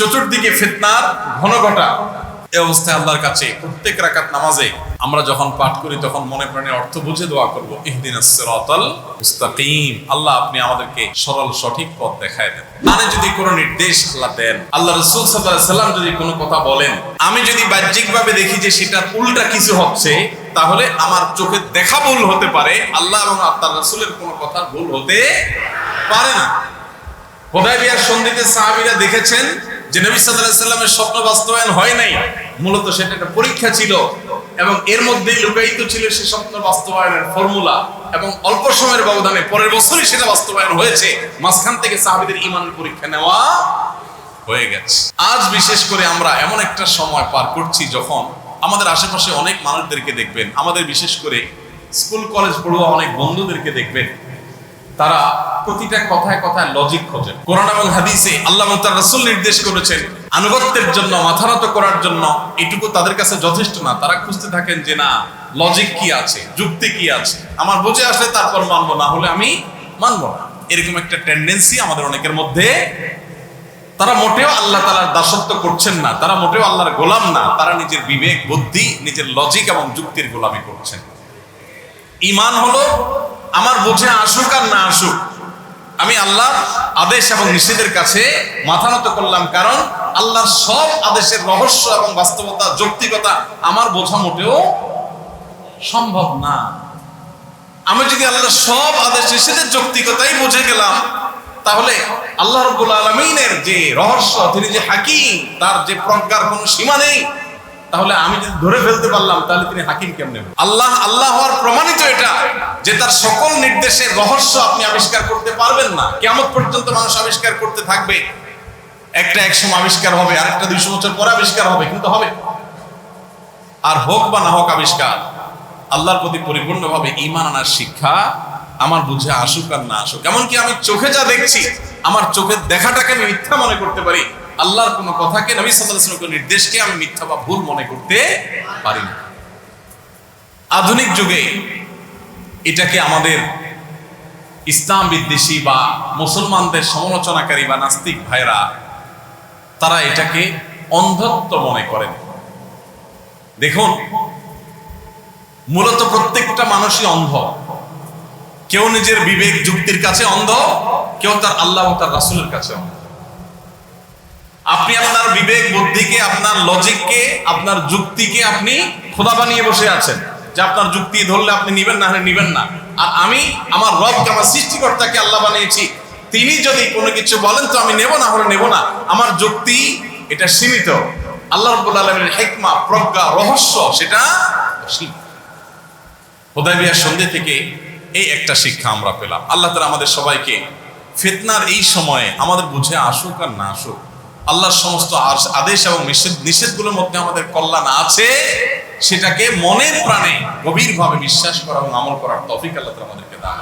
চতুর্দিকে ফিতনার ঘন ঘটা। এই অবস্থায় আল্লাহর কাছে প্রত্যেক রাকাত নামাজে আমরা যখন পাঠ করি, তখন মনে প্রাণে অর্থ বুঝে দোয়া করব সিরাতাল মুস্তাকিম। আল্লাহ, আপনি আমাদেরকে সরল, সঠিক পথ দেখায় দেন। মানে যদি কোনো নির্দেশ আল্লাহ দেন, আল্লাহ রসুল সাল্লাল্লাহু সাল্লাম যদি কোনো কথা বলেন, আমি যদি বাহ্যিকভাবে দেখি যে সেটা উল্টা কিছু হচ্ছে, তাহলে আমার চোখে দেখা ভুল হতে পারে, আল্লাহ এবং আল্লাহ রসুলের কোনো কথা ভুল হতে পারে না। হোদাইবিয়ার সন্ধিতে সাহাবীরা দেখেছেন? যে নবী আলাইহি সাল্লামের স্বপ্ন বাস্তবায়ন হয় নাই, মূলত সেটা একটা পরীক্ষা ছিল এবং এর মধ্যেই লুকায়িত ছিল সে স্বপ্ন বাস্তবায়নের ফর্মুলা এবং অল্প সময়ের ব্যবধানে পরের বছরই সেটা বাস্তবায়ন হয়েছে। মাঝখান থেকে সাহাবীদের ইমানের পরীক্ষা নেওয়া হয়ে গেছে। আজ বিশেষ করে আমরা এমন একটা সময় পার করছি যখন আমাদের আশেপাশে অনেক মানুষদেরকে দেখবেন, আমাদের বিশেষ করে স্কুল, কলেজ পড়ুয়া অনেক বন্ধুদেরকে দেখবেন। তারা প্রতিটা কথায় কথায় লজিক খোঁজেন। কোরআন এবং হাদিসে আল্লাহ তার রাসূল নির্দেশ করেছেন, আনুগত্যের জন্য মাথা নত করার জন্য। এটুকু তাদের কাছে যথেষ্ট না। তারা খুঁজতে থাকেন যে, না লজিক কি আছে? যুক্তি কি আছে? আমার বুঝে আসলে তারপর মানবো, না হলে আমি মানবো না। এরকম একটা টেন্ডেন্সি আমাদের অনেকের মধ্যে। তারা মোটেও আল্লাহ তালার দাসত্ব করছেন না। তারা মোটেও আল্লাহর গোলাম না। তারা নিজের বিবেক, বুদ্ধি, নিজের লজিক এবং যুক্তির গোলামি করছেন। ইমান হলো, আমার বুঝে আসুক আর না আসুক। আমি আল্লাহ আদেশ এবং নিষেধের কাছে মাথা নত করলাম, কারণ আল্লাহর সব আদেশের রহস্য এবং বাস্তবতা, যৌক্তিকতা আমার বোঝা মোটেও সম্ভব না। আমি যদি আল্লাহর সব আদেশ, নিষেধের যৌক্তিকতাই বুঝে গেলাম, তাহলে আল্লাহ রব্বুল আলমিনের যে রহস্য, তিনি যে হাকিম, তার যে প্রজ্ঞার কোনো সীমা নেই তাহলে আমি যদি ধরে ফেলতে পারলাম, তাহলে তিনি হাকিম কেমনে? আল্লাহ আল্লাহ হওয়ার প্রমাণিত এটা যে তার সকল নির্দেশের রহস্য আপনি আবিষ্কার করতে পারবেন না। কেমন পর্যন্ত মানুষ আবিষ্কার করতে থাকবে। একটা একসময় আবিষ্কার হবে আর একটা দুইশো বছর পরে আবিষ্কার হবে, কিন্তু হবে। আর হোক বা না হোক আবিষ্কার, আল্লাহর প্রতি পরিপূর্ণভাবে ইমান আনার শিক্ষা আমার বুঝে আসুক আর না আসুক। এমনকি আমি চোখে যা দেখছি, আমার চোখের দেখাটাকে আমি মিথ্যা মনে করতে পারি। আল্লাহর কোনো কথাকে নবী আলাইহি ওয়াসাল্লামের নির্দেশকে আমি মিথ্যা বা ভুল মনে করতে পারি না। আধুনিক যুগে এটাকে আমাদের ইসলাম বিদ্বেষী বা মুসলমানদের সমালোচনাকারী বা নাস্তিক ভাইরা, তারা এটাকে অন্ধত্ব মনে করেন। দেখুন, মূলত প্রত্যেকটা মানুষই অন্ধ। কেউ নিজের বিবেক যুক্তির কাছে অন্ধ, কেউ তার আল্লাহ তার রাসুলের কাছে অন্ধ। আপনি আপনার বিবেক, বুদ্ধিকে, আপনার লজিককে, আপনার যুক্তিকে আপনি খোদা বানিয়ে বসে আছেন। যে আপনার যুক্তি ধরলে আপনি নিবেন, না হলে নিবেন না। আর আমি আমার রবকে, আমার সৃষ্টিকর্তাকে আল্লাহ বানিয়েছি। তিনি যদি কোনো কিছু বলেন, তো আমি নেব না, হলে নেব না। আমার যুক্তি, এটা সীমিত। আল্লাহ রব্বুল আলমের হেকমা, প্রজ্ঞা, রহস্য, সেটা হোদাইবিয়ার সন্ধে থেকে এই একটা শিক্ষা আমরা পেলাম। আল্লাহ তালা আমাদের সবাইকে ফিতনার এই সময়ে আমাদের বুঝে আসুক আর না আসুক আল্লাহর সমস্ত আদেশ এবং নিষেধ নিষেধগুলোর মধ্যে আমাদের কল্যাণ আছে, সেটাকে মনের প্রাণে, গভীরভাবে বিশ্বাস করা এবং আমল করার তফিক আল্লাহ আমাদেরকে দান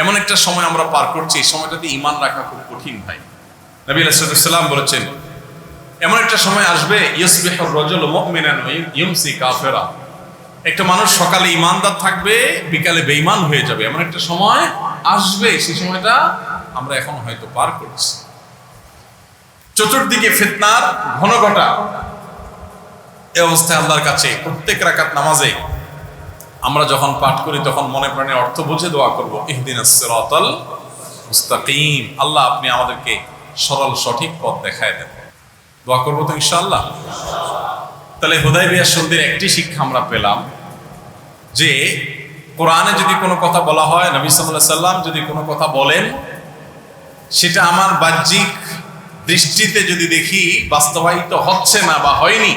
এমন একটা সময় আমরা পার করছি, এই সময়টাতে ইমান রাখা খুব কঠিন ভাই। নবী আলাইসাল্লাম বলেছেন, এমন একটা সময় আসবে রজল ইউমসি কাফেরা। একটা মানুষ সকালে ইমানদার থাকবে, বিকালে বেঈমান হয়ে যাবে। এমন একটা সময় আসবে, সেই সময়টা আমরা এখন হয়তো পার করছি। চতুর্দিকে ফিতনার ঘন ঘটা। এই অবস্থায় আল্লাহর কাছে প্রত্যেক রাকাত নামাজে আমরা যখন পাঠ করি, তখন মনে প্রাণে অর্থ বুঝে দোয়া করব সিরাতাল মুস্তাকিম। আল্লাহ, আপনি আমাদেরকে সরল, সঠিক পথ দেখায় দেন। দোয়া করব তো ইনশাআল্লাহ। তাহলে হুদাইবিয়ার সন্ধির একটি শিক্ষা আমরা পেলাম যে, কোরআনে যদি কোনো কথা বলা হয়, নবী সাল্লাহ সাল্লাম যদি কোনো কথা বলেন, সেটা আমার বাহ্যিক দৃষ্টিতে যদি দেখি বাস্তবায়িত হচ্ছে না বা হয়নি,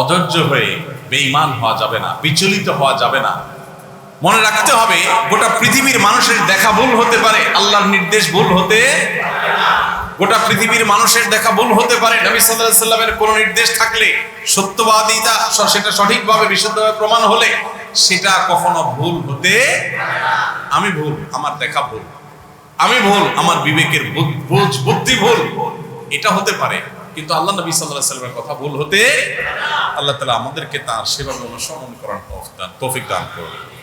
অধৈর্য হয়ে বেঈমান হওয়া যাবে না, বিচলিত হওয়া যাবে না। মনে রাখতে হবে, গোটা পৃথিবীর মানুষের দেখা ভুল হতে পারে, আল্লাহর নির্দেশ ভুল হতে গোটা পৃথিবীর মানুষের দেখা ভুল হতে পারে, নবী আলাইহি সাল্লামের কোন নির্দেশ থাকলে, সত্যবাদিতা সেটা সঠিকভাবে, বিশুদ্ধভাবে প্রমাণ হলে, সেটা কখনো ভুল হতে আমি ভুল, আমার দেখা ভুল। আমি ভুল, আমার বিবেকের বুদ্ধি ভুল। এটা হতে পারে, কিন্তু আল্লাহ নবী আলাইহি সাল্লামের কথা ভুল হতে আল্লাহ তাআলা আমাদেরকে তার সেভাবে অনুসরণ করার তৌফিক দান- করুন।